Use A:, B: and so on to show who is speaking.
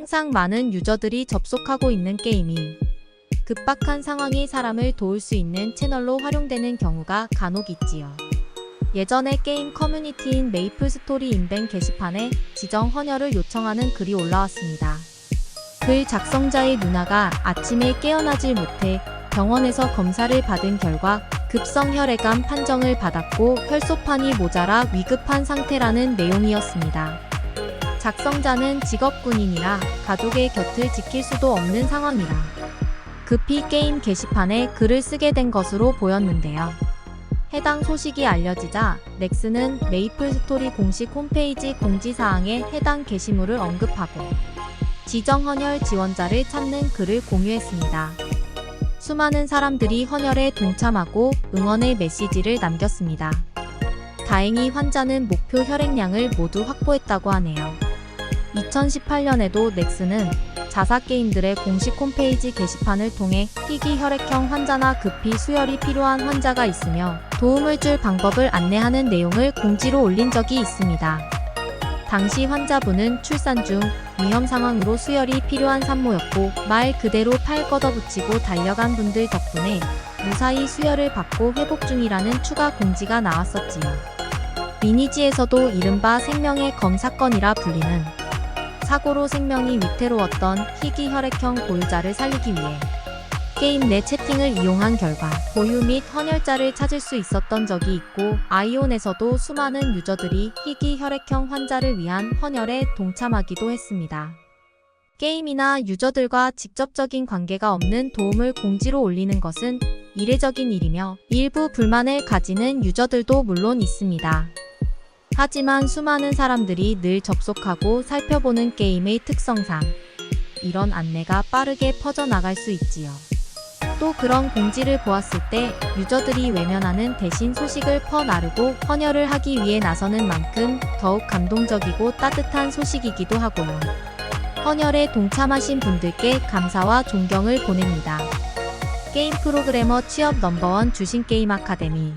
A: 항상 많은 유저들이 접속하고 있는 게임이 급박한 상황이 사람을 도울 수 있는 채널로 활용되는 경우가 간혹 있지요. 예전에 게임 커뮤니티인 메이플 스토리 인벤 게시판에 지정 헌혈을 요청하는 글이 올라왔습니다. 글 작성자의 누나가 아침에 깨어나질 못해 병원에서 검사를 받은 결과 급성 혈액암 판정을 받았고 혈소판이 모자라 위급한 상태라는 내용이었습니다. 작성자는 직업 군인이라 가족의 곁을 지킬 수도 없는 상황이라 급히 게임 게시판에 글을 쓰게 된 것으로 보였는데요. 해당 소식이 알려지자 넥슨은 메이플 스토리 공식 홈페이지 공지사항에 해당 게시물을 언급하고 지정 헌혈 지원자를 찾는 글을 공유했습니다. 수많은 사람들이 헌혈에 동참하고 응원의 메시지를 남겼습니다. 다행히 환자는 목표 혈액량을 모두 확보했다고 하네요. 2018년에도 넥슨은 자사 게임들의 공식 홈페이지 게시판을 통해 희귀 혈액형 환자나 급히 수혈이 필요한 환자가 있으며 도움을 줄 방법을 안내하는 내용을 공지로 올린 적이 있습니다. 당시 환자분은 출산 중 위험 상황으로 수혈이 필요한 산모였고 말 그대로 팔 걷어붙이고 달려간 분들 덕분에 무사히 수혈을 받고 회복 중이라는 추가 공지가 나왔었지요. 리니지에서도 이른바 생명의 검 사건이라 불리는 사고로 생명이 위태로웠던 희귀 혈액형 보유자를 살리기 위해 게임 내 채팅을 이용한 결과 보유 및 헌혈자를 찾을 수 있었던 적이 있고 아이온에서도 수많은 유저들이 희귀 혈액형 환자를 위한 헌혈에 동참하기도 했습니다. 게임이나 유저들과 직접적인 관계가 없는 도움을 공지로 올리는 것은 이례적인 일이며 일부 불만을 가지는 유저들도 물론 있습니다. 하지만 수많은 사람들이 늘 접속하고 살펴보는 게임의 특성상 이런 안내가 빠르게 퍼져나갈 수 있지요. 또 그런 공지를 보았을 때 유저들이 외면하는 대신 소식을 퍼나르고 헌혈을 하기 위해 나서는 만큼 더욱 감동적이고 따뜻한 소식이기도 하고요. 헌혈에 동참하신 분들께 감사와 존경을 보냅니다. 게임 프로그래머 취업 넘버원 주신 게임 아카데미